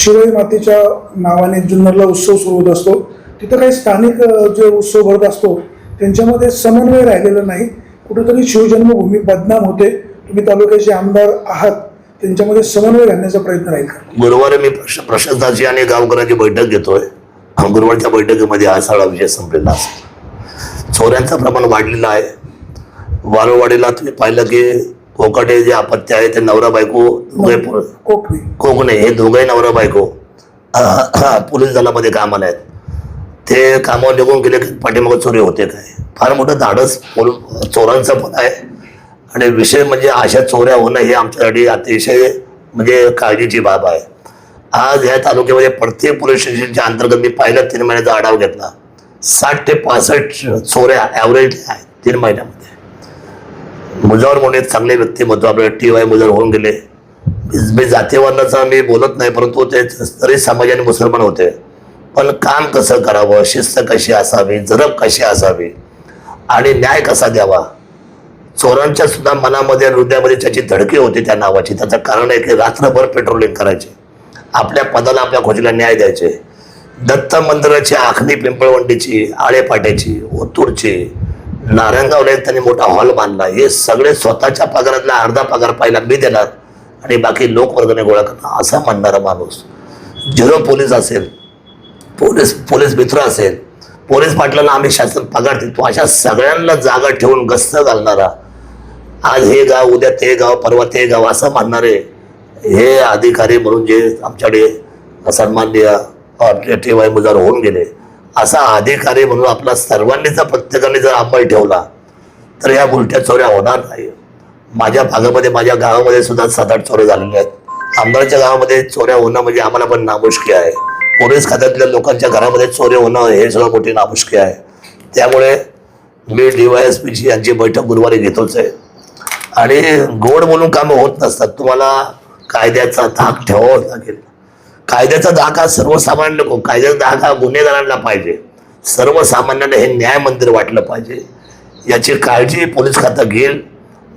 शिरोई मातेच्या नावाने जुन्नरला उत्सव सुरू होत असतो. तिथं काही स्थानिक जे उत्सव भरत असतो त्यांच्यामध्ये समन्वय राहिलेला नाही. कुठेतरी शिवजन्मभूमी बदनाम होते. तुम्ही तालुक्याचे आमदार आहात. त्यांच्यामध्ये समन्वय घालण्याचा प्रयत्न राहील गुरुवारी मी प्रश- प्रशासनाची आणि गावकऱ्यांची बैठक घेतोय. गुरुवारच्या बैठकीमध्ये हा सगळा विषय संपलेला असेल चोऱ्यांचं प्रमाण वाढलेलं आहे. वारवाडीला तुम्ही पाहिलं की कोकाटे जे अपत्य आहे ते नवरा बायको दोघे कोकणी कोकणे हे दोघंही नवरा बायको. पोलीस दलामध्ये कामाला आहेत. ते कामावर निघून गेले की पाठीमागं चोरी होते काय? फार मोठं धाडस पोल चोरांचं पण आहे. आणि विषय म्हणजे अशा चोऱ्या होणं हे आमच्यासाठी अतिशय म्हणजे काळजीची बाब आहे. आज या तालुक्यामध्ये प्रत्येक पोलीस स्टेशनच्या अंतर्गत मी पहिल्या तीन महिन्याचा आढावा घेतला. साठ ते पासष्ट चोऱ्या ॲव्हरेज आहेत तीन महिन्यामध्ये. मुजावर म्हणून एक चांगले व्यक्तिमत्व आपले टी वाय मुजावर होऊन गेले. मी जातीवर्णाचा मी बोलत नाही परंतु ते तरी समाजाने मुसलमान होते. पण काम कसं करावं? शिस्त कशी असावी? जरब कशी असावी? आणि न्याय कसा द्यावा? चोरांच्या सुद्धा मनामध्ये हृदयामध्ये त्याची धडकी होती त्या नावाची त्याचं कारण आहे की रात्रभर पेट्रोलिंग करायचे. आपल्या पदाला आपल्या खोजीला न्याय द्यायचे. दत्त मंदिराची आखणी पिंपळवंडीची आळेपाट्याची ओतूरची नारायणगावला त्यांनी मोठा हॉल बांधला. हे सगळे स्वतःच्या पगारातला अर्धा पगार पाहिला मी देणार आणि बाकी लोकवर्गने गोळा करणार असा म्हणणारा माणूस. झिरो पोलीस असेल पोलीस पोलीस मित्र असेल पोलीस पाटलांना आम्ही शासन पगार देतो अशा सगळ्यांना जागा ठेवून गस्त घालणारा आज हे गाव उद्या ते गाव परवा ते गाव असं म्हणणारे हे अधिकारी म्हणून जे आमच्याकडे सन्माननीय टी वाय मुजार होऊन गेले. असा अधिकारी म्हणून आपला सर्वांनीचा प्रत्येकाने जर अंमल ठेवला तर या उलट्या चोऱ्या होणार नाही. माझ्या भागामध्ये माझ्या गावामध्ये सुद्धा सात आठ चोऱ्या झालेल्या आहेत. आमदाराच्या गावामध्ये चोऱ्या होणं म्हणजे आम्हाला पण नामुष्की आहे. पोलीस खात्यातल्या लोकांच्या घरामध्ये चोरी होणं हे सगळं मोठी नामुष्की आहे. त्यामुळे मी डी वाय एस पीची यांची बैठक गुरुवारी घेतोच आहे. आणि गोड बोलून कामं होत नसतात. तुम्हाला कायद्याचा धाक ठेवावा लागेल. कायद्याचा धाका सर्वसामान्य नको कायद्याचा धाका गुन्हेगारांना पाहिजे. सर्वसामान्यांना हे न्याय मंदिर वाटलं पाहिजे. याची काळजी पोलीस खातं घेईल.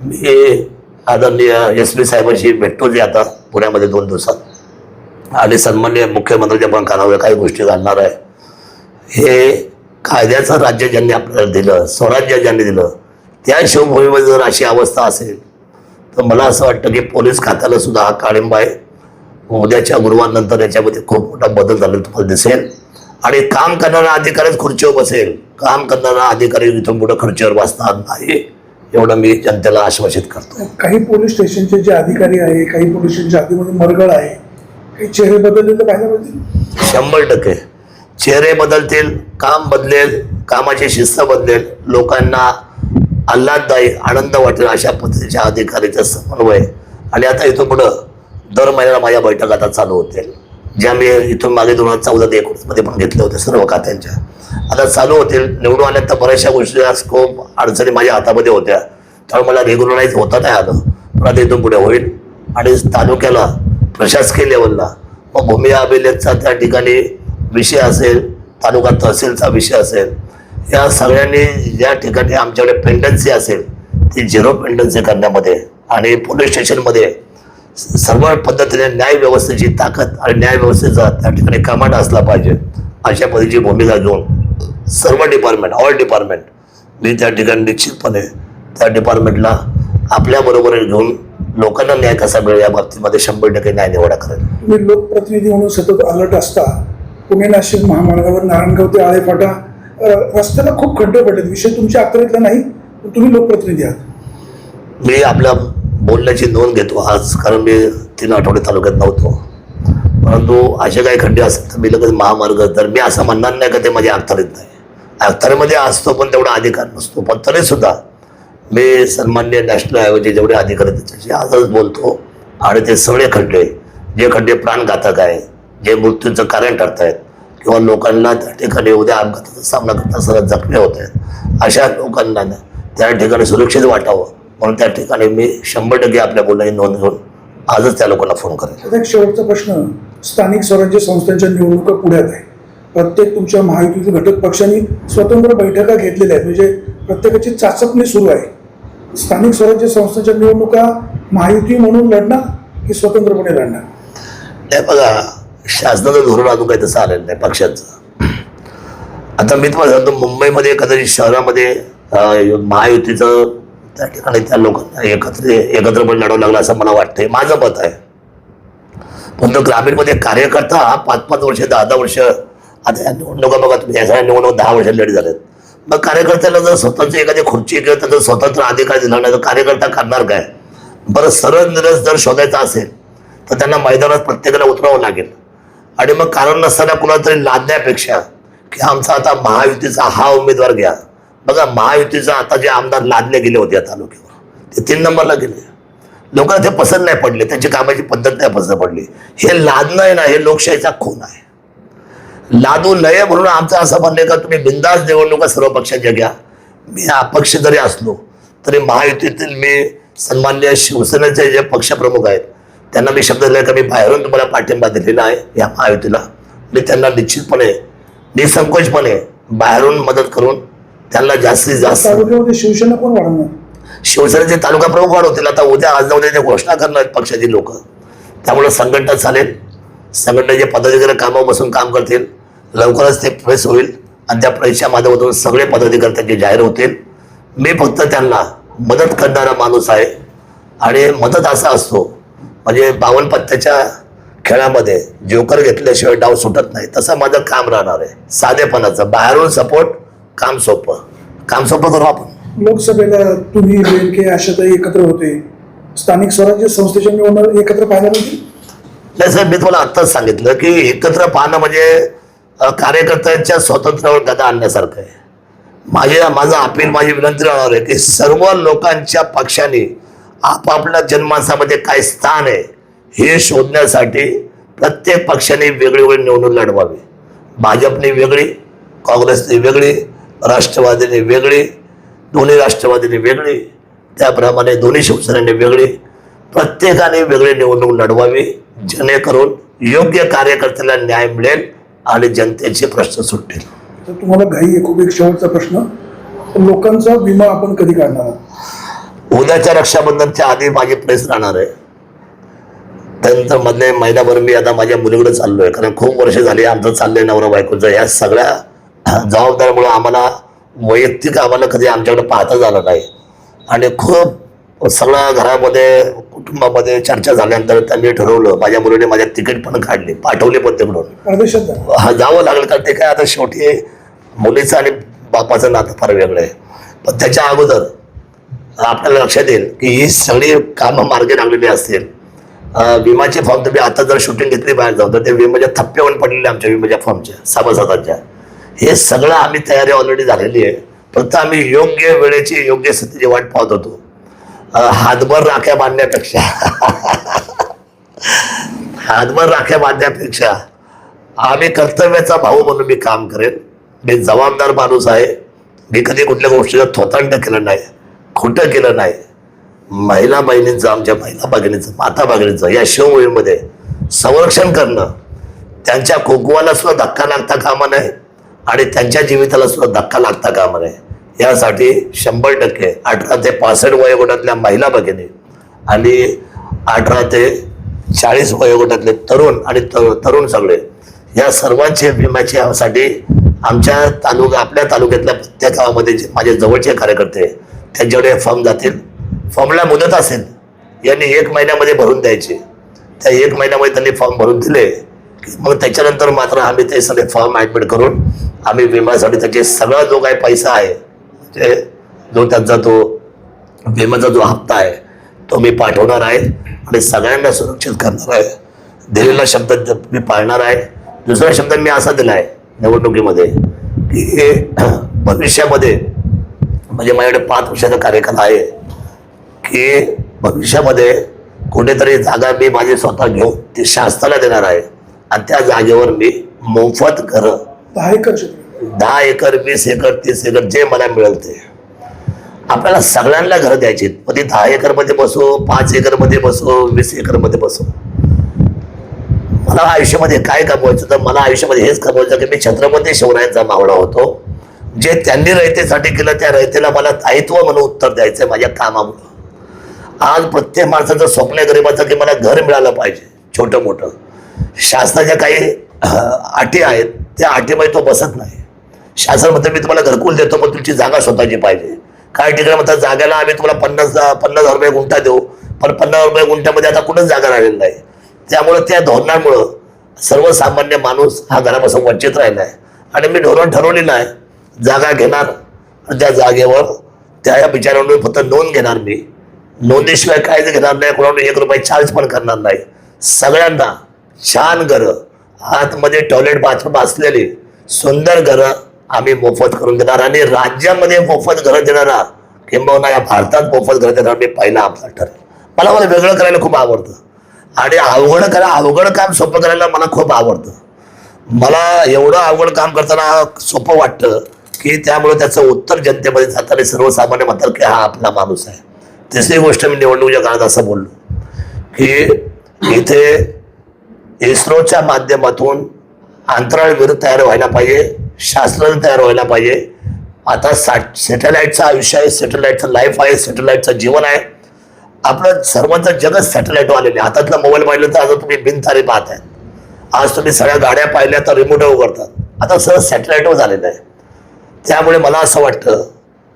मी आदरणीय एस पी साहेबांशी भेटतो जे आता पुण्यामध्ये दोन दिवसात. आणि सन्मान्य मुख्यमंत्र्यांच्या पण कानावर काही गोष्टी घालणार आहे. हे कायद्याचं राज्य ज्यांनी आपल्याला दिलं स्वराज्य ज्यांनी दिलं त्या शिवभूमीमध्ये जर अशी अवस्था असेल तर मला असं वाटतं की पोलीस खात्याला सुद्धा हा काळिंबा आहे. उद्याच्या गुरुवारनंतर याच्यामध्ये खूप मोठा बदल झालेला तुम्हाला दिसेल. आणि काम करणारा अधिकारीच खुर्चीवर बसेल. काम करणारा अधिकारी इथून पुढे खुर्चीवर बसणार नाही. एवढं मी जनतेला आश्वासित करतो. काही पोलीस स्टेशनचे जे अधिकारी आहे काही पोलीस स्टेशनच्या आधीमध्ये मरगळ आहे काही चेहरे बदलले पाहायला पाहिजे शंभर टक्के. चेहरे बदलतील काम बदलेल कामाची शिस्त बदलेल लोकांना आल्हाददायी आनंद वाटेल अशा पद्धतीच्या अधिकारीचं समन्वय. आणि आता इथून पुढं दर महिन्याला माझ्या बैठक आता चालू होतील ज्या मी इथून मागे दोन हजार चौदा ते एकोणीसमध्ये पण घेतल्या होत्या सर्व खात्यांच्या. आता चालू होतील. निवडून आल्या तर बऱ्याचशा गोष्टी स्कोप अडचणी माझ्या हातामध्ये होत्या. त्यामुळे मला रेग्युलराईज होता नाही आलं. पण आता इथून पुढे होईल. आणि तालुक्याला प्रशासकीय लेवलला मग भूमी अभिलेखचा त्या ठिकाणी विषय असेल तालुका तहसीलचा विषय असेल या सगळ्यांनी ज्या ठिकाणी आमच्याकडे पेंडन्सी असेल ती झिरो पेंडन्सी करण्यामध्ये आणि पोलीस स्टेशनमध्ये सर्व पद्धतीने न्याय व्यवस्थेची ताकद आणि न्याय व्यवस्थेचा त्या ठिकाणी कमांड असला पाहिजे. अशा पद्धतीची भूमिका घेऊन सर्व डिपार्टमेंट ऑल डिपार्टमेंट मी त्या ठिकाणी निश्चितपणे त्या डिपार्टमेंटला आपल्याबरोबर घेऊन लोकांना न्याय कसा मिळेल या बाबतीमध्ये शंभर टक्के न्याय निवडा करेल. तुम्ही लोकप्रतिनिधी म्हणून सतत अलर्ट असता. पुणे नाशिक महामार्गावर नारायणगाव ते आळेफाटा रस्त्याला खूप खड्डे पडलेत. विषय तुमच्या अखत्यारीतला नाही तुम्ही लोकप्रतिनिधी आहात. मी आपल्या बोलण्याची नोंद घेतो आज कारण मी तीन आठवडे तालुक्यात नव्हतो. परंतु असे काही खड्डे असतात तर मी लगेच महामार्ग तर मी असं म्हणणार नाही का ते माझ्या अखतारीत नाही. अखतारीमध्ये असतो पण तेवढा अधिकार नसतो पण तरीसुद्धा मी सन्मान्य नॅशनल हायवेचे जेवढे अधिकारी आहेत त्याच्याशी आजच बोलतो. आणि ते सगळे खड्डे जे खड्डे प्राणघातक आहे जे मृत्यूचं कारण ठरत आहेत किंवा लोकांना त्या ठिकाणी उद्या अपघाताचा सामना करता सरळ जखमी होत आहेत अशा लोकांना ना त्या ठिकाणी सुरक्षित वाटावं. म्हणून त्या ठिकाणी मी शंभर टक्के आपल्या बोलण्याची नोंद घेऊन आजच त्या लोकांना फोन करेल एक शेवटचा प्रश्न स्थानिक स्वराज्य संस्थांच्या निवडणुका पुढ्यात आहे. प्रत्येक तुमच्या महायुतीतील घटक पक्षांनी स्वतंत्र बैठका घेतलेल्या आहेत. म्हणजे प्रत्येकाची चाचपणी सुरू आहे. स्थानिक स्वराज्य संस्थांच्या निवडणुका महायुती म्हणून लढणार की स्वतंत्रपणे लढणार? हे बघा शासनाचं धोरण अजून काही तसं आलेलं नाही पक्षाचं. आता मी तुम्हाला सांगतो मुंबईमध्ये कदाचित शहरामध्ये महायुतीचं त्या ठिकाणी त्या लोकांना एकत्र एकत्रपणे लढावं लागलं असं मला वाटतंय. माझं मत आहे. पण तो ग्रामीणमध्ये कार्यकर्ता पाच पाच वर्ष दहा दहा वर्ष आता या निवडणुका बघा तुम्ही या सगळ्या निवडणूक दहा वर्ष लेट झालेत. मग कार्यकर्त्याला जर स्वतःची एखादी खुर्ची किंवा त्याचा स्वतंत्र अधिकार दिला नाही तर कार्यकर्ता करणार काय? बरं सरळ निरस जर शोधायचा असेल तर त्यांना मैदानात प्रत्येकाला उतरावं लागेल. आणि मग कारण नसताना कुणाला तरी लादण्यापेक्षा की आमचा आता महायुतीचा हा उमेदवार घ्या. बघा महायुतीचा आता जे आमदार लादले गेले होते या तालुक्यावर ते तीन नंबरला गेले. लोकांना ते पसंत नाही पडले त्यांची कामाची पद्धत नाही पसंत पडली. हे लादणं आहे ना हे लोकशाहीचा खून आहे. लादू नये म्हणून आमचं असं म्हणणं आहे का तुम्ही बिंदास निवडणुका सर्व पक्षाच्या घ्या. मी अपक्ष जरी असलो तरी महायुतीतील मी सन्मान्य शिवसेनेचे जे पक्षप्रमुख आहेत त्यांना मी शब्द दिला का मी बाहेरून तुम्हाला पाठिंबा दिलेला आहे या महायुतीला. मी त्यांना निश्चितपणे निसंकोचपणे बाहेरून मदत करून त्यांना जास्तीत जास्त. तालुक्यामध्ये शिवसेना कोण वाढवणार? शिवसेनेचे तालुका प्रमुख वाढवतील. आता उद्या आज ना उद्या ते घोषणा करणार पक्षाची लोक. त्यामुळे संघटना चालेल. संघटनेचे पदाधिकारी कामावर बसून काम करतील. लवकरच ते प्रेस होईल. आणि त्या प्रेसच्या माध्यमातून सगळे पदाधिकारी त्याचे जाहीर होतील. मी फक्त त्यांना मदत करणारा माणूस आहे. आणि मदत असा असतो. म्हणजे बावन्न पत्त्याच्या खेळामध्ये जोकर घेतल्याशिवाय डाव सुटत नाही. तसं माझं काम राहणार आहे. साधेपणाचं. बाहेरून सपोर्ट काम सोपं. काम सोपं करू आपण. लोकसभेला तुम्ही आशाताई एकत्र होते. स्थानिक स्वराज्य संस्थेच्या निवडणूक एकत्र पाहायला मिळतील नाही साहेब मी तुम्हाला आत्ताच सांगितलं की एकत्र पाहणं म्हणजे कार्यकर्त्यांच्या स्वातंत्र्यावर गदा आणण्यासारखं आहे. माझे माझं अपील माझी विनंती राहणार आहे की सर्व लोकांच्या पक्षाने आपापल्या जनमानसामध्ये काय स्थान आहे हे शोधण्यासाठी प्रत्येक पक्षाने वेगळी वेगळी निवडणूक लढवावी. भाजपने वेगळी काँग्रेसने वेगळी राष्ट्रवादीने वेगळी दोन्ही राष्ट्रवादीने वेगळी त्याप्रमाणे दोन्ही शिवसेनेने वेगळी. प्रत्येकाने वेगळी निवडणूक लढवावी जेणेकरून योग्य कार्यकर्त्याला न्याय मिळेल आणि जनतेचे प्रश्न सुटतील. तर तुम्हाला घाई आहे खूप एक शेवटचा प्रश्न. लोकांचा विमा आपण कधी काढणार आहात? उद्याच्या रक्षाबंधनच्या आधी माझी प्रेस राहणार आहे. त्यानंतर मधले महिनाभर मी आता माझ्या मुलीकडे चाललोय कारण खूप वर्ष झाली आमचं चाललंय नवरा बायकोचं. या सगळ्या जबाबदारीमुळे आम्हाला वैयक्तिक आम्हाला कधी आमच्याकडे पाहता झालं नाही. आणि खूप सगळ्या घरामध्ये कुटुंबामध्ये चर्चा झाल्यानंतर त्यांनी ठरवलं माझ्या मुलीने माझ्या तिकीट पण काढली पाठवली पण तिकडून हा जावं लागलं कारण ते काय आता शेवटी मुलीचं आणि बापाचं नातं फार वेगळं आहे. पण त्याच्या अगोदर आपल्याला लक्षात येईल की ही सगळी कामं मार्गी लागलेली असतील. विमाचे फॉर्म तुम्ही आता जर शूटिंग घेतली बाहेर जाऊ तर ते विमाच्या थप्प्यावर पडलेले आमच्या विमाच्या फॉर्मच्या सभासदांच्या. हे सगळं आम्ही तयारी ऑलरेडी झालेली आहे. फक्त आम्ही योग्य वेळेची योग्य स्थितीची वाट पाहत होतो. हातभर राख्या बांधण्यापेक्षा. हातभर राख्या बांधण्यापेक्षा आम्ही कर्तव्याचा भाऊ म्हणून मी काम करेन. मी जबाबदार माणूस आहे. मी कधी कुठल्या गोष्टीचं थोतांड केलं नाही. खोटं केलं नाही. महिला बहिणींचं आमच्या महिला भगिनीचं माता भगिनीचं या शिवमोहीमध्ये संरक्षण करणं त्यांच्या कोकवाला सुद्धा धक्का लागता कामा नये. आणि त्यांच्या जीविताला सुद्धा धक्का लागता कामा नये. यासाठी शंभर टक्के अठरा ते पासष्ट वयोगटातल्या महिला भगिनी आणि अठरा ते चाळीस वयोगटातले तरुण आणि तरुण सगळे या सर्वांचे विम्याची यासाठी आमच्या तालुका आपल्या तालुक्यातल्या प्रत्येक गावामध्ये जे माझे जवळचे कार्यकर्ते त्यांच्याकडे फॉर्म जातील. फॉर्मला मुदत असेल यांनी एक महिन्यामध्ये भरून द्यायचे. त्या एक महिन्यामध्ये त्यांनी फॉर्म भरून दिले. मग त्याच्यानंतर मात्र आम्ही ते सगळे फॉर्म ॲडमिट करून आम्ही विम्यासाठी त्याचे सगळा जो काही पैसा आहे म्हणजे जो त्यांचा तो विम्याचा जो हप्ता आहे तो मी पाठवणार आहे आणि सगळ्यांना सुरक्षित करणार आहे. दिलेला शब्द मी पाळणार आहे दुसरा शब्द मी असा दिला आहे निवडणुकीमध्ये की हे भविष्यामध्ये म्हणजे माझ्याकडे पाच वर्षाचा कार्यकाल आहे की भविष्यामध्ये कुठेतरी जागा मी माझी स्वतः घेऊन ती शासनाला देणार आहे. आणि त्या जागेवर मी मोफत घरं. दहा एकर दहा एकर वीस एकर तीस एकर जे मला मिळेल ते. आपल्याला सगळ्यांना घरं द्यायची मग ती दहा एकरमध्ये बसो पाच एकरमध्ये बसो वीस एकरमध्ये बसो. मला आयुष्यामध्ये काय कमवायचं तर मला आयुष्यामध्ये हेच कमवायचं की मी छत्रपती शिवरायांचा मावळा होतो. जे त्यांनी रयतेसाठी केलं त्या रयतेला मला दायित्व म्हणून उत्तर द्यायचं माझ्या कामामुळं. आज प्रत्येक माणसाचं स्वप्न आहे गरिबाचं की मला घर मिळालं पाहिजे छोटं मोठं शासनाच्या काही अटी आहेत त्या अटीमध्ये तो बसत नाही. शासन म्हणतं मी तुम्हाला घरकुल देतो पण तुमची जागा स्वतःची पाहिजे. काही ठिकाणी म्हणतात जागेला आम्ही तुम्हाला पन्नास पन्नास हजार रुपये गुंठा देऊ पण पन्नास रुपये गुंठ्यामध्ये आता कुठंच जागा राहिलेली नाही. त्यामुळं त्या धोरणामुळं सर्वसामान्य माणूस हा घरापासून वंचित राहिला आहे आणि मी धोरण ठरवलेलं आहे जागा घेणार त्या जागेवर त्या या बिचाऱ्यांवर फक्त नोंद घेणार मी. नोंदीशिवाय काहीच घेणार नाही कोणावर एक रुपये चार्ज पण करणार नाही. सगळ्यांना छान घरं. आतमध्ये टॉयलेट बाथरूम असलेली. सुंदर घरं आम्ही मोफत करून देणार आणि राज्यामध्ये मोफत घरं देणारा. किंबहुना या भारतात मोफत घरं देणार मी पहिला आमदार ठरेल. मला मला वेगळं करायला खूप आवडतं. आणि अवघड करा अवघड काम सोपं करायला मला खूप आवडतं. मला एवढं अवघड काम करताना सोपं वाटतं की त्यामुळे त्याचं उत्तर जनतेमध्ये जाताना सर्वसामान्य म्हणतात की हा आपला माणूस आहे. तिसरी गोष्ट मी निवडणुकीच्या काळात असं बोललो की इथे इस्रोच्या माध्यमातून अंतराळवीर तयार व्हायला पाहिजे शास्त्रज्ञ तयार व्हायला पाहिजे. आता सा सॅटेलाईटचं आयुष्य आहे सॅटेलाईटचं लाईफ आहे सॅटेलाईटचं जीवन आहे. आपलं सर्वांचं जगच सॅटेलाईटवर आलेलं आहे. हातातला मोबाईल पाहिलं तर आता तुम्ही बिनतारी पाहताय आज तुम्ही सगळ्या गाड्या पाहिल्या तर रिमोट उघडतात. आता सगळं सॅटेलाईटवर झालेलं आहे. त्यामुळे मला असं वाटतं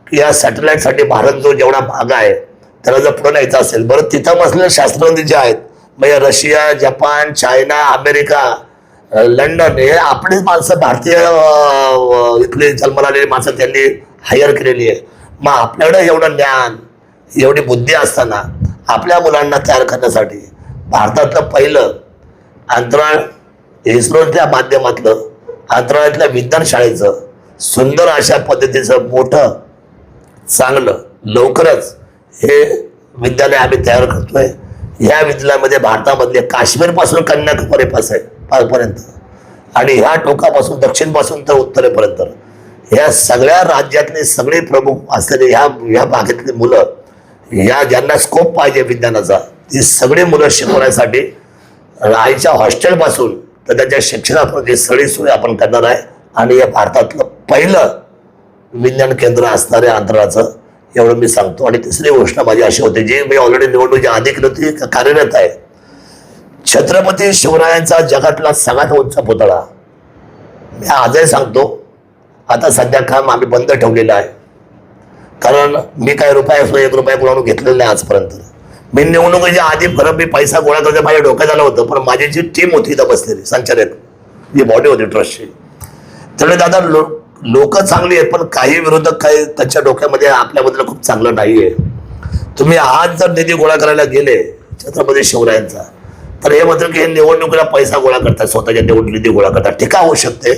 की या सॅटेलाईटसाठी भारत जो जेवढा भाग आहे त्याला जर पुढे न्यायचा असेल बरं तिथं बसलेले शास्त्रज्ञ जे आहेत म्हणजे Russia Japan China America London हे आपलीच माणसं भारतीय अ, जन्मलालेली इथले जन्माला आलेली माणसं त्यांनी हायर केलेली आहे. मग आपल्याकडे एवढं ज्ञान एवढी बुद्धी असताना आपल्या मुलांना तयार करण्यासाठी भारतातलं पहिलं अंतराळ इस्रोच्या माध्यमातलं अंतराळातल्या विज्ञान शाळेचं सुंदर अशा पद्धतीचं मोठं चांगलं लवकरच हे विद्यालय आम्ही तयार करतोय. या विद्यालयामध्ये भारतामधले काश्मीरपासून कन्याकुमारीपासून पर्यंत आणि ह्या टोकापासून दक्षिणपासून तर उत्तरेपर्यंत. ह्या सगळ्या राज्यातले सगळे प्रमुख असलेले ह्या ह्या भागातली मुलं ह्या ज्यांना स्कोप पाहिजे विज्ञानाचा ती सगळी मुलं शिकवण्यासाठी आईच्या हॉस्टेलपासून तर त्यांच्या शिक्षणापर्यंत सगळी सोय आपण करणार आहे. आणि या भारतातलं पहिलं विज्ञान केंद्र असणाऱ्या अंतराचं एवढं मी सांगतो. आणि तिसरी गोष्ट माझी अशी होती जी मी ऑलरेडी निवडणुकीच्या आधी केली नव्हती ती कार्यरत आहे. छत्रपती शिवरायांचा जगातला सगळ्यात उंच पुतळा. मी आजही सांगतो आता सध्या काम आम्ही बंद ठेवलेलं आहे. कारण मी काय रुपया असो एक रुपया कोणाकडून घेतलेला नाही आजपर्यंत. मी निवडणुकीच्या आधी खरं मी पैसा गोळा करतो माझ्या डोक्यात आलं होतं पण माझी जी टीम होती इथं बसलेली संचालक जी बॉडी होती ट्रस्टची त्यामुळे दादा लो लोक चांगली आहेत पण काही विरोधक काही त्यांच्या डोक्यामध्ये आपल्याबद्दल खूप चांगलं नाही आहे तुम्ही आज जर निधी गोळा करायला गेले छत्रपती शिवरायांचा तर हे म्हणतात की हे निवडणुकीला पैसा गोळा करतात स्वतःच्या निवडणूक निधी गोळा करतात. टीका होऊ शकते.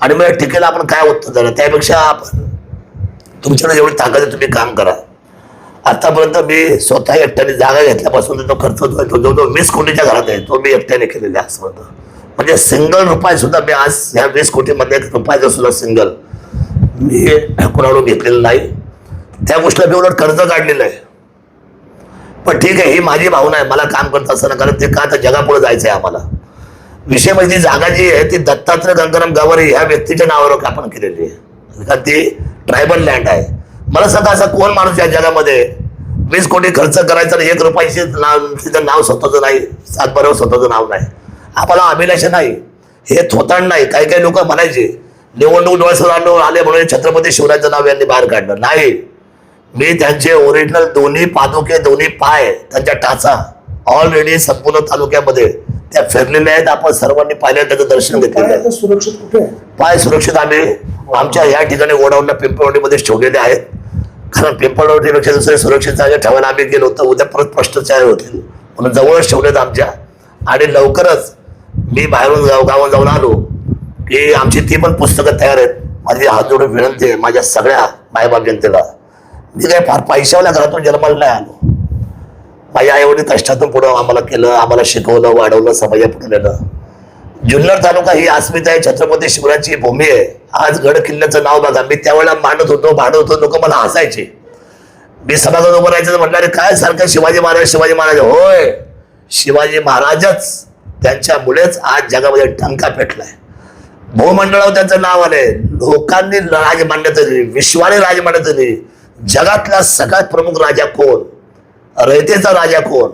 आणि मग या टीकेला आपण काय उत्तर झालं त्यापेक्षा आपण तुमच्याकडे जेवढी ताकद आहे तुम्ही काम करा. आतापर्यंत मी स्वतः एकट्याने जागा घेतल्यापासून तो खर्च जो जो वीस कोटीच्या घरात आहे तो मी एकट्याने केलेला आहे असं म्हणतो. म्हणजे सिंगल रुपये सुद्धा मी आज ह्या वीस कोटीमध्ये एक रुपयाचं सुद्धा सिंगल मी कोणाकडून घेतलेलं नाही. त्या गोष्टीला मी उलट कर्ज काढलेलं आहे. पण ठीक आहे ही माझी भावना आहे. मला काम करत असताना कारण ते का तर जगापुढे जायचं आहे आम्हाला? विषय म्हणजे ती जागा जी आहे ती दत्तात्रय गंगाराम गवारे ह्या व्यक्तीच्या नावावर आपण केलेली आहे. कारण ती ट्रायबल लँड आहे. मला सांगा असा कोण माणूस या जगामध्ये? वीस कोटी खर्च करायचा एक रुपयाची नाव तिचं नाव स्वतःचं नाही सातबाऱ्यावर स्वतःचं नाव नाही. आम्हाला अभिलाषा नाही. हे थोतांड नाही. काही काही लोक म्हणायचे निवडणूक डोळ्यासमोर आले म्हणून छत्रपती शिवरायांचं नाव यांनी बाहेर काढलं. नाही. मी त्यांचे ओरिजिनल दोन्ही पादुके दोन्ही पाय त्यांच्या टाचा ऑलरेडी संपूर्ण तालुक्यामध्ये त्या फिरलेल्या आहेत. आपण सर्वांनी पाहिल्या त्याचं दर्शन घेतलेलं सुरक्षित कुठे पाय सुरक्षित आम्ही आमच्या या ठिकाणी गोडाऊनला पिंपळवाडीमध्येच ठेवलेले आहेत. कारण पिंपळवाडीपेक्षा दुसरे सुरक्षित जागे ठेवायला आम्ही गेलो होतो. उद्या परत भ्रष्टाचार होतील. म्हणून जवळच ठेवलेत आमच्या. आणि लवकरच मी बाहेरून गाव गावात जाऊन आलो. की आमची ती पण पुस्तकं तयार आहेत. माझी हात जोडून विनंती आहे माझ्या सगळ्या मायबाप जनतेला. मी काय फार पैशावल्या घरातून जन्माला नाही आलो. माझ्या आईवडील कष्टातून पुढं आम्हाला केलं आम्हाला शिकवलं वाढवलं समाजा पुढे नेलं. जुन्नर तालुका ही अस्मिता आहे छत्रपती शिवराजची भूमी आहे. आज गड किल्ल्याचं नाव बघा. मी त्यावेळेला मांडत होतो भांडत होतो लोक मला हसायचे. मी सभागृहात उभं राहायचं म्हणणारे काय सारखं शिवाजी महाराज शिवाजी महाराज? होय शिवाजी महाराजच. त्यांच्यामुळेच आज जगामध्ये टंका पेटलाय. भूमंडळावर त्यांचं नाव आलंय. लोकांनी राजमान्यता दिली विश्वाने राजमान्यता दिली जगातला सगळ्यात प्रमुख राजा कोण? रयतेचा राजा कोण?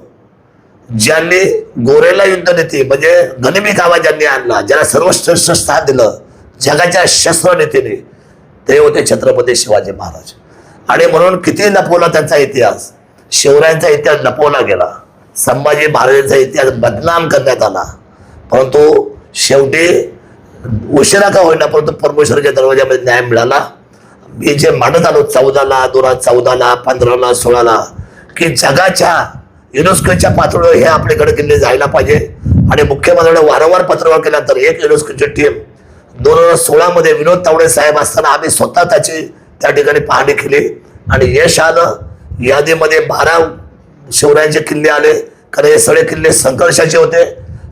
ज्यांनी गोरेला युद्ध नेते म्हणजे गनिमी कावा ज्यांनी आणला ज्याला सर्वश्रेष्ठ स्थान दिलं जगाच्या शस्त्र नेतेने ते होते छत्रपती शिवाजी महाराज. आणि म्हणून किती लपवला त्यांचा इतिहास शिवरायांचा इतिहास लपवला गेला. संभाजी महाराजांचा इतिहास बदनाम करण्यात आला. परंतु शेवटी उशिरा का होईना परंतु परमेश्वराच्या दरवाजामध्ये न्याय मिळाला. मी जे मांडत आलो चौदाला दोन हजार चौदाला पंधराला सोळाला की जगाच्या युनेस्कोच्या पातळीवर हे आपल्याकडे किल्ले जायला पाहिजे. आणि मुख्यमंत्र्यांनी वारंवार पत्रव्यवहार केल्यानंतर एक युनेस्कोची टीम दोन हजार सोळामध्ये विनोद तावडे साहेब असताना आम्ही स्वतः त्याची त्या ठिकाणी पाहणी केली. आणि यश आलं. यादीमध्ये बारा शिवरायांचे किल्ले आले. कारण हे सगळे किल्ले संघर्षाचे होते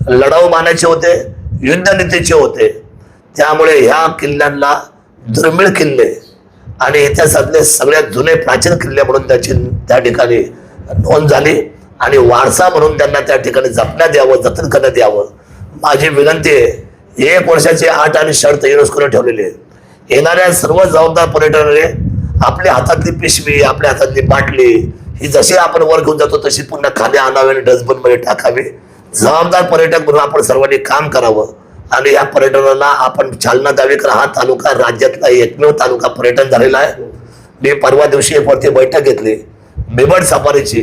लढाऊ मानाचे होते युद्धनीतीचे होते. त्यामुळे ह्या किल्ल्यांना दुर्मिळ किल्ले आणि इतिहासातले सगळ्यात जुने प्राचीन किल्ले म्हणून त्याची त्या ठिकाणी नोंद झाली. आणि वारसा म्हणून त्यांना त्या ठिकाणी जपण्यात यावं जतन करण्यात यावं. माझी विनंती आहे एक वर्षाची आठ आणि शर्त युनेस्कोने ठेवलेली आहे. येणाऱ्या सर्व जबाबदार पर्यटनाने आपल्या हातातली पिशवी आपल्या हातातली बाटली ही जशी आपण वर घेऊन जातो तशी पुन्हा खाली आणावे आणि डस्टबिनमध्ये टाकावे. जबाबदार पर्यटक म्हणून आपण सर्वांनी काम करावं. आणि या पर्यटनाला आपण चालना द्यावी कारण हा तालुका राज्यातला एकमेव तालुका पर्यटन झालेला आहे. मी परवा दिवशी एक वरती बैठक घेतली. बिबट सफारीची.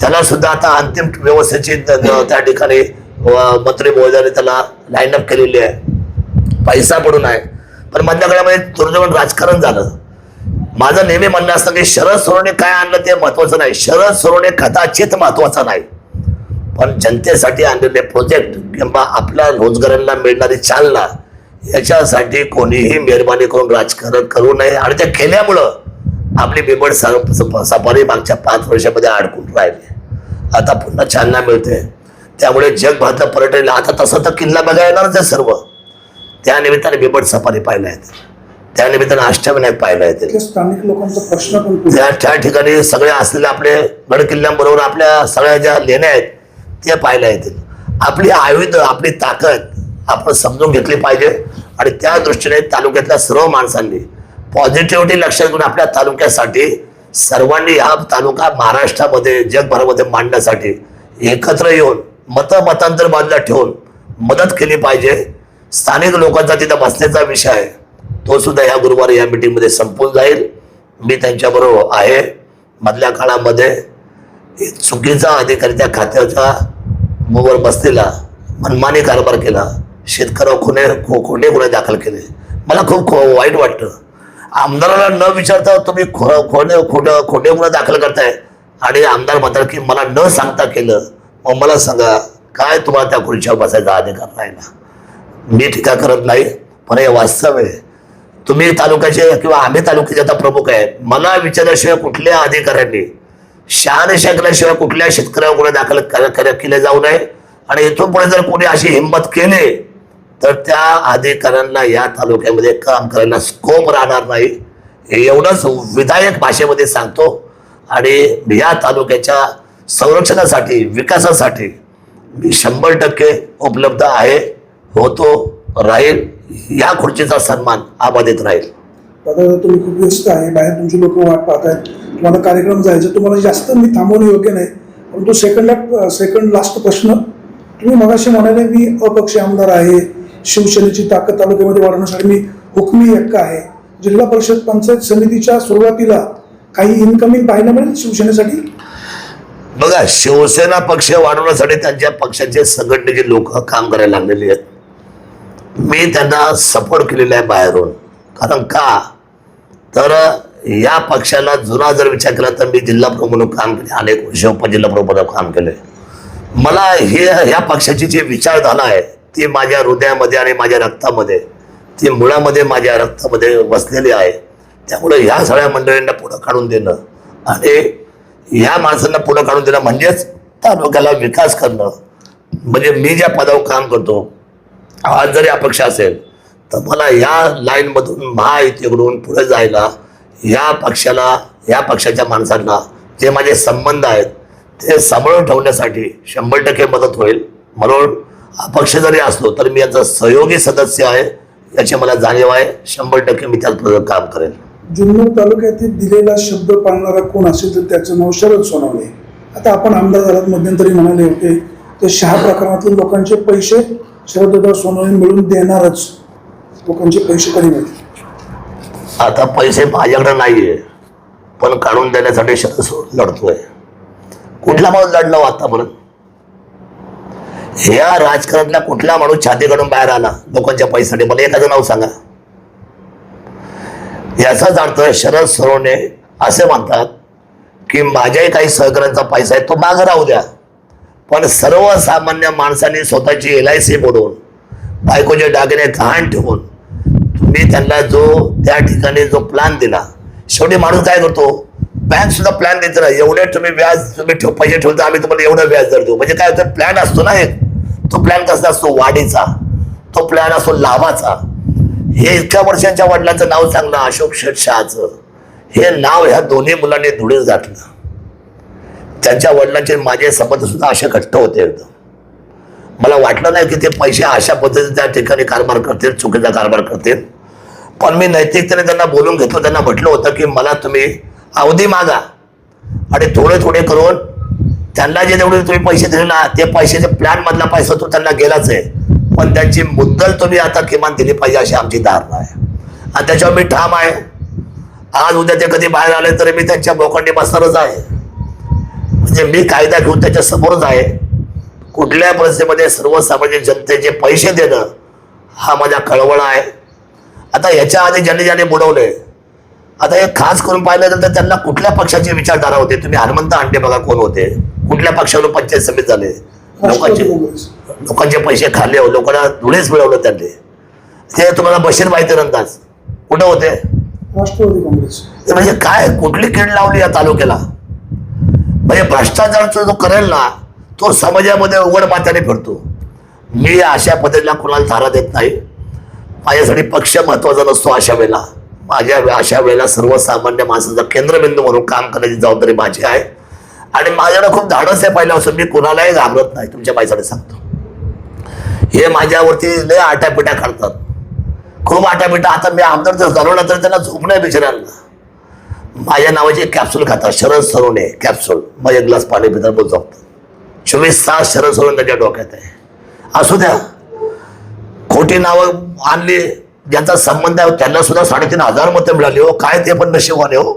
त्याला सुद्धा आता अंतिम व्यवस्थेची त्या ठिकाणी मंत्री महोदयाने त्याला लाईन अप केलेली आहे. पैसा पडून आहे. पण मधल्या काळामध्ये दुर्दैवान राजकारण झालं. माझं नेहमी म्हणणं असतं की शरद सोडवणे काय आणलं ते महत्वाचं नाही. शरद सोडवणे कदाचित महत्वाचं नाही. पण जनतेसाठी आणलेले प्रोजेक्ट किंवा आपल्या रोजगारांना मिळणारी चालना याच्यासाठी कोणीही मेहरबानी करून राजकारण करू नये. आणि त्या केल्यामुळं आपली बिबड स- सफारी मागच्या पाच वर्षामध्ये अडकून राहिली. आता पुन्हा चालना मिळते. त्यामुळे जगभरात पर्यटन आता तसं तर किल्ला बघायला येणारच आहे सर्व. त्यानिमित्ताने बिबट सफारी पाहायला आहेत त्या निमित्ताने अष्टविनायक पाहायला येते. स्थानिक लोकांचा प्रश्न पण त्या त्या ठिकाणी सगळे असलेले आपले गड किल्ल्यांबरोबर आपल्या सगळ्या ज्या लेण्या आहेत ते पाहायला येतील. आपली आयुध आपली ताकद आपण समजून घेतली पाहिजे आणि त्या दृष्टीने तालुक्यातल्या सर्व माणसांनी पॉझिटिव्हिटी लक्षात घेऊन आपल्या तालुक्यासाठी सर्वांनी हा तालुका महाराष्ट्रामध्ये जगभरामध्ये मांडण्यासाठी एकत्र येऊन मत मतांतर बाजूला ठेवून मदत केली पाहिजे. स्थानिक लोकांचा तिथं बसण्याचा विषय आहे. तो सुद्धा या गुरुवारी या मीटिंगमध्ये संपून जाईल. मी त्यांच्याबरोबर आहे. मधल्या काळामध्ये चुकीचा अधिकारी त्या खात्याच्या मोवर बसलेला मनमानी कारभार केला. शेतकऱ्यावर खुने खो खोटे गुन्हे दाखल केले. मला खूप खो वाईट वाटतं. आमदाराला न विचारता तुम्ही खो खोटे खोटं खोटे गुन्हे दाखल करताय. आणि आमदार म्हणतात की मला न सांगता केलं. मग मला सांगा काय तुम्हाला त्या खुर्च्यावर बसायचा अधिकार राहिला मी टीका करत नाही पण हे वास्तव आहे. तुम्ही तालुक्याचे किंवा आम्ही तालुक्याचे आता प्रमुख आहे मला विचारल्याशिवाय कुठल्या अधिकाऱ्यांनी शहानिशा केल्याशिवाय कुठल्या शेतकऱ्यावर गुन्हे दाखल केले जाऊ नये? आणि इथून पुढे जर कोणी अशी हिंमत केली तर त्या अधिकाऱ्यांना या तालुक्यामध्ये काम करायला स्कोप राहणार नाही. हे एवढंच विधायक भाषेमध्ये सांगतो. आणि या तालुक्याच्या संरक्षणासाठी विकासासाठी मी शंभर टक्के उपलब्ध आहे. होतो राहील. या खुर्चीचा सन्मान आबाधित राहील. दादा तुम्ही खूप व्यस्त आहे. बाहेर तुमची लोक वाट पाहत आहेत तुम्हाला कार्यक्रम जायचं तुम्हाला जास्त मी थांबवणं योग्य नाही. परंतु सेकंड सेकंड लास्ट प्रश्न. तुम्ही मगाशी म्हणाले मी अपक्ष आमदार आहे. शिवसेनेची ताकद तालुक्यामध्ये वाढवण्यासाठी मी हुकमी हक्क आहे. जिल्हा परिषद पंचायत समितीच्या सुरुवातीला काही इन्कमिंग पाहायला मिळेल शिवसेनेसाठी? बघा शिवसेना पक्ष वाढवण्यासाठी त्यांच्या पक्षाचे संघटनेचे लोक काम करायला लागलेले आहेत. मी त्यांना सपोर्ट केलेला आहे बाहेरून. कारण का? तर या पक्षाला जुना जर विचार केला तर मी जिल्हा प्रमुख म्हणून काम केले अनेक वर्ष उपजिल्हा प्रमुख म्हणून काम केले. मला हे ह्या पक्षाची जी विचारधारा आहे ती माझ्या हृदयामध्ये आणि माझ्या रक्तामध्ये ती मुळामध्ये माझ्या रक्तामध्ये वसलेली आहे. त्यामुळे ह्या सगळ्या मंडळींना पुढं काढून देणं आणि ह्या माणसांना पुढं काढून देणं म्हणजेच तालुक्याला विकास करणं. म्हणजे मी ज्या पदावर काम करतो आज जरी अपेक्षा असेल तर मला या लाईनमधून महायुतीकडून पुढे जायला या पक्षाला या पक्षाच्या माणसांना जे माझे संबंध आहेत ते सांभाळून ठेवण्यासाठी शंभर टक्के मदत होईल. म्हणून अपक्ष जरी असलो तर मी याचा सहयोगी सदस्य आहे याची मला जाणीव आहे. शंभर टक्के मी त्यात काम करेन जुन्नर तालुक्यातील दिलेला शब्द पाळणारा कोण असेल तर त्याचं नाव शरद सोनवणे. आता आपण आमदार झालात मध्यंतरी म्हणाले होते ते शहा प्रकरणातील लोकांचे पैसे शरददादा सोनवणे मिळून देणारच. लोकांचे पैसे कधी मिळतील? आता पैसे माझ्याकडे नाहीये. पण काढून देण्यासाठी शरद लढतोय. कुठला माणूस लढला आता आतापर्यंत? या राजकारणातला कुठला माणूस छातीकडून बाहेर आला? लोकांच्या पैशासाठी. मला एखादं नाव सांगा. याचाच अर्थ शरद सरोने असे म्हणतात की माझ्याही काही सहकाऱ्यांचा पैसा आहे तो मागं राहू द्या. पण सर्वसामान्य माणसांनी स्वतःची एल आय सी बुडवून बायकोचे दागिने गहाण ठेवून तुम्ही त्यांना जो त्या ठिकाणी जो प्लॅन दिला शेवटी माणूस काय करतो? बँक सुद्धा प्लॅन देते ना एवढे तुम्ही व्याज तुम्ही ठेव पैसे ठेवता आम्ही तुम्हाला एवढं व्याज दर देऊ. म्हणजे काय होतं? प्लॅन असतो ना एक. तो प्लॅन कसा असतो? वाढीचा. तो प्लॅन असतो लाभाचा. हे इतक्या वर्षांच्या वडिलांचं नाव चांगलं अशोक शेटशहाचं हे नाव ह्या दोन्ही मुलांनी धुळीत घातलं. त्यांच्या वडिलांचे माझे संबंध सुद्धा असे घट्ट होते एकदम. मला वाटलं नाही की ते पैसे अशा पद्धतीने त्या ठिकाणी कारभार करतील चुकीचा कारभार करतील. पण मी नैतिकतेने त्यांना बोलून घेतलं. त्यांना म्हटलं होतं की मला तुम्ही अवधी मागा आणि थोडे थोडे करून त्यांना जे तेवढे तुम्ही पैसे दिले ना ते पैशाचे प्लॅनमधला पैसा तो त्यांना गेलाच आहे. पण त्यांची मुद्दल तुम्ही आता किमान दिली पाहिजे अशी आमची धारणा आहे. आणि त्याच्यावर मी ठाम आहे. आज उद्या ते कधी बाहेर आले तरी मी त्यांच्या बोखंडी बसणारच आहे. म्हणजे मी कायदा घेऊन त्याच्या समोरच आहे. कुठल्या परिस्थितीमध्ये सर्वसामान्य जनतेचे पैसे देणं हा माझा कळवळा आहे. आता याच्या आधी ज्यांनी ज्यांनी बुडवले आता हे खास करून पाहिलं तर त्यांना कुठल्या पक्षाची विचारधारा होते? तुम्ही हनुमंत अंडे बघा कोण होते? कुठल्या पक्षावरून पंचायत समिती झाले? लोकांचे लोकांचे पैसे खाल्ले हो लोकांना धुळेच मिळवलं त्यांनी. ते तुम्हाला बशीर माहिती रंदाज कुठं होते? म्हणजे काय कुठली कीड लावली या तालुक्याला? म्हणजे भ्रष्टाचार जो करेल ना तो समाजामध्ये उघड मात्याने फिरतो. मी अशा पद्धतीला कुणाला धारा देत नाही. माझ्यासाठी पक्ष महत्त्वाचा नसतो अशा वेळेला. माझ्या अशा वेळेला सर्वसामान्य माणसाचा केंद्रबिंदू म्हणून काम करण्याची जबाबदारी माझी आहे. आणि माझ्याकडे खूप धाडस आहे पहिल्यापासून. मी कुणालाही घाबरत नाही तुमच्या माईसाठी सांगतो. हे माझ्यावरती लय आटापिटा काढतात खूप आटापिटा आता मी आमदार जर झालो ना तर त्यांना झोपणं नाही बिचाऱ्यांना माझ्या नावाचे कॅप्सूल खातात शरद सरोने कॅप्सूल मग एक ग्लास पाणी पितात बोल झोपतात चोवीस तास शरद सरोन त्याच्या डोक्यात आहे. असू द्या. खोटी नावं आणली ज्यांचा संबंध आहे त्यांना सुद्धा साडेतीन हजार मतं मिळाली हो. काय ते पण नशिबाने हो.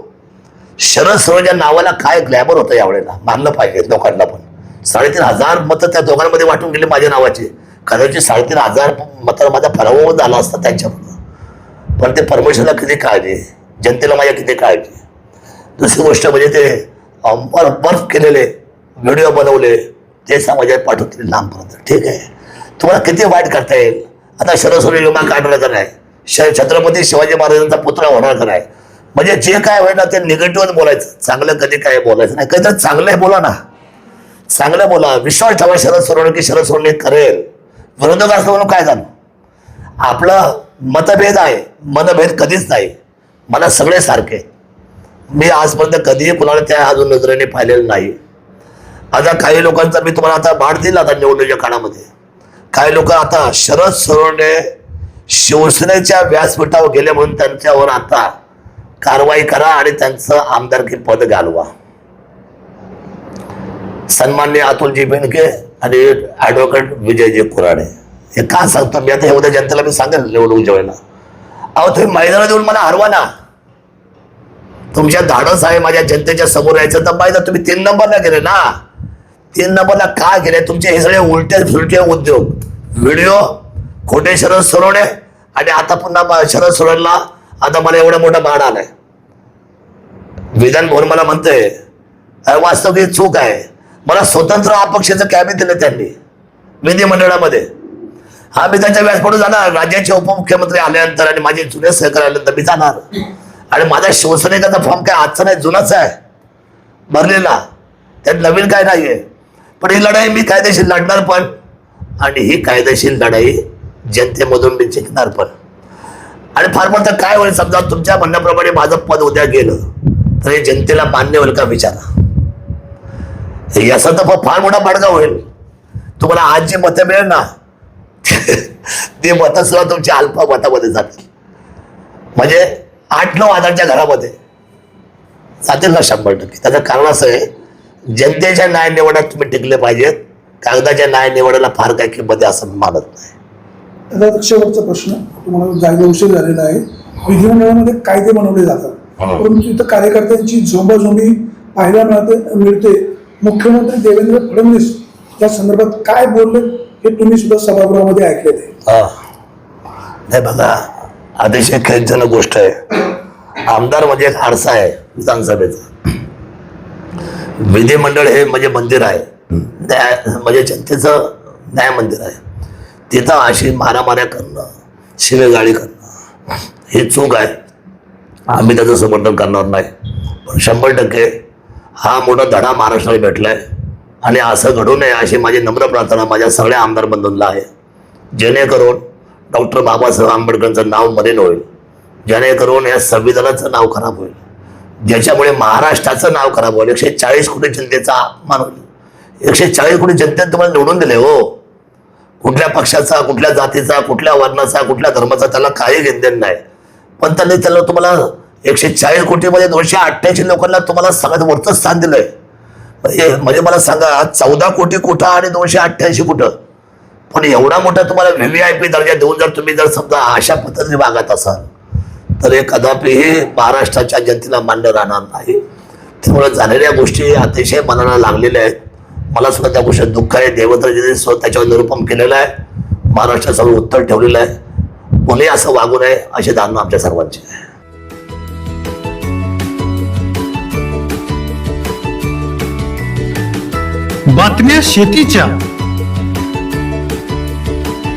शरद सरोनच्या नावाला काय ग्लॅमर होतं यावेळेला? मानलं पाहिजे लोकांना पण. साडेतीन हजार मतं त्या दोघांमध्ये वाटून गेले माझ्या नावाचे. कदाचित साडेतीन हजार मतं माझा पराभव झाला असता त्यांच्याकडून पण ते परमेश्वरला किती काळजी जनतेला माझ्या किती काळजी दुसरी गोष्ट म्हणजे ते अं, बर्फ बर्फ केलेले व्हिडिओ बनवले ते समाजात पाठवतील लांबपर्यंत. ठीक आहे. तुम्हाला किती वाईट करता येईल? आता शरस्वरी विमा काढणार का नाही? श- छत्रपती शिवाजी महाराजांचा पुत्र होणार का नाही? म्हणजे जे काय होईल ना ते निगेटिव्हच बोलायचं. चांगलं कधी काय बोलायचं नाही. कधी चांगलं बोला ना. चांगलं बोला. विश्वास ठेवा शरद सोडवणं की शरद सोडणे करेल. विरोधक असं म्हणून काय झालं? आपलं मतभेद आहे. मनभेद कधीच नाही. मला सगळे सारखे. मी आजपर्यंत कधीही कुणाला त्या अजून नजरेने पाहिलेलं नाही. आता काही लोकांचा मी तुम्हाला आता भाड दिला आता निवडणुकीच्या काळामध्ये. काही लोक आता शरद सरोने शिवसेनेच्या व्यासपीठावर गेले म्हणून त्यांच्यावर आता कारवाई करा आणि त्यांचं आमदारकी पद घालवा. सन्मान्य अतुलजी बेनके आणि ॲडव्होकेट विजयजी कुराडे. हे का सांगतो मी? आता हे उद्या जनतेला मी सांगेल निवडणुकीच्या वेळेला. अहो तुम्ही मैदानात येऊन मला हरवा ना. तुमच्या धाडस आहे माझ्या जनतेच्या समोर यायचं तर पाहिजे तुम्ही तीन नंबरला गेले ना. तीन नंबरला का गेले? तुमचे हे सगळे उलटे फुलटे उद्योग. व्हिडिओ खोटे शरद सोडवणे आणि आता पुन्हा शरद सोडवला आता मला एवढा मोठा बाण आलाय. विधान भवन मला म्हणतंय वास्तव ही चूक आहे. मला स्वतंत्र अपक्षाचं कॅबिन दिलं त्यांनी विधिमंडळामध्ये. हा मी त्यांच्या व्यासपीठावर जाणार. राज्याचे उपमुख्यमंत्री आल्यानंतर आणि माझे जुने सहकारी आल्यानंतर मी जाणार. आणि माझा शिवसैनिकाचा फॉर्म काय आजचा नाही जुनाच आहे. भरलेला त्यात नवीन काय नाही आहे पण ही लढाई मी कायदेशीर लढणार पण. आणि ही कायदेशीर लढाई जनतेमधून मी जिंकणार पण. आणि फार मोठं काय होईल समजा तुमच्या म्हणण्याप्रमाणे माझं पद उद्या गेलं तर हे जनतेला मान्य होईल का विचारा. याचा तर फार मोठा बडगा होईल. तुम्हाला आज जी मतं मिळेल ना ते मतं सुद्धा तुमच्या अल्प मतामध्ये जातील. म्हणजे आठ नऊ हजारच्या घरामध्ये. जातील ना शंभर टक्के. त्याचं कारण असं आहे जनतेच्या न्याय निवडात तुम्ही टिकले पाहिजेत. कागदाच्या न्याय निवडायला फार काही किंमत आहे असं मी मानत नाही. शेवटचा प्रश्न तुम्हाला जायला उशीर झालेला आहे. विधिमंडळामध्ये कायदे बनवले जातात. हा. परंतु इथं कार्यकर्त्यांची झोंबाझोंबी पाहायला मिळते मिळते. मुख्यमंत्री देवेंद्र फडणवीस या संदर्भात काय बोलले हे तुम्ही सुद्धा सभागृहामध्ये ऐकलेले. हा. नाही बघा अतिशय खेदजनक गोष्ट आहे. आमदार म्हणजे एक आरसा आहे विधानसभेचा. विधिमंडळ हे म्हणजे मंदिर आहे. न्याय म्हणजे जनतेचं न्याय मंदिर आहे. तिथं अशी मारामाऱ्या करणं शिवेगाळी करणं ही चूक आहे. आम्ही त्याचं समर्थन करणार नाही. पण शंभर टक्के हा मोठा धडा महाराष्ट्राला भेटला आहे आणि असं घडू नये अशी माझी नम्र प्रार्थना माझ्या सगळ्या आमदार बंधूंना आहे. जेणेकरून डॉक्टर बाबासाहेब आंबेडकरांचं नाव मलिन होईल. जेणेकरून या संविधानाचं नाव खराब होईल. ज्याच्यामुळे महाराष्ट्राचं नाव खराब होईल. एकशे चाळीस कोटी जनतेचा अपमान होईल. एकशे चाळीस कोटी जनतेने तुम्हाला निवडून दिले हो. कुठल्या पक्षाचा कुठल्या जातीचा कुठल्या वर्णाचा कुठल्या धर्माचा त्याला काही घेणदेण नाही. पण त्यांनी त्याला तुम्हाला एकशे चाळीस कोटीमध्ये दोनशे अठ्ठ्याऐंशी लोकांना तुम्हाला सगळ्यात वरचं स्थान दिलंय. म्हणजे, म्हणजे मला सांगा चौदा कोटी कुठं आणि दोनशे अठ्ठ्याऐंशी कुठं? पण एवढा मोठा तुम्हाला व्ही व्ही आय पी दर्जा देऊन जर तुम्ही जर समजा अशा पद्धतीने वागत असाल तर हे कदापिही महाराष्ट्राच्या जनतेला मान्य राहणार नाही. त्यामुळे झालेल्या गोष्टी अतिशय मनाला लागलेल्या आहेत. मला सुद्धा त्या गोष्टीत दुःख आहे. देवेंद्रजीने स्वतः त्याच्यावर निरूपण केलेलं आहे. महाराष्ट्रासमोर उत्तर ठेवलेलं आहे. कोणी असं वागू नये अशी धारणा आमच्या सर्वांची आहे. बातम्या शेतीच्या.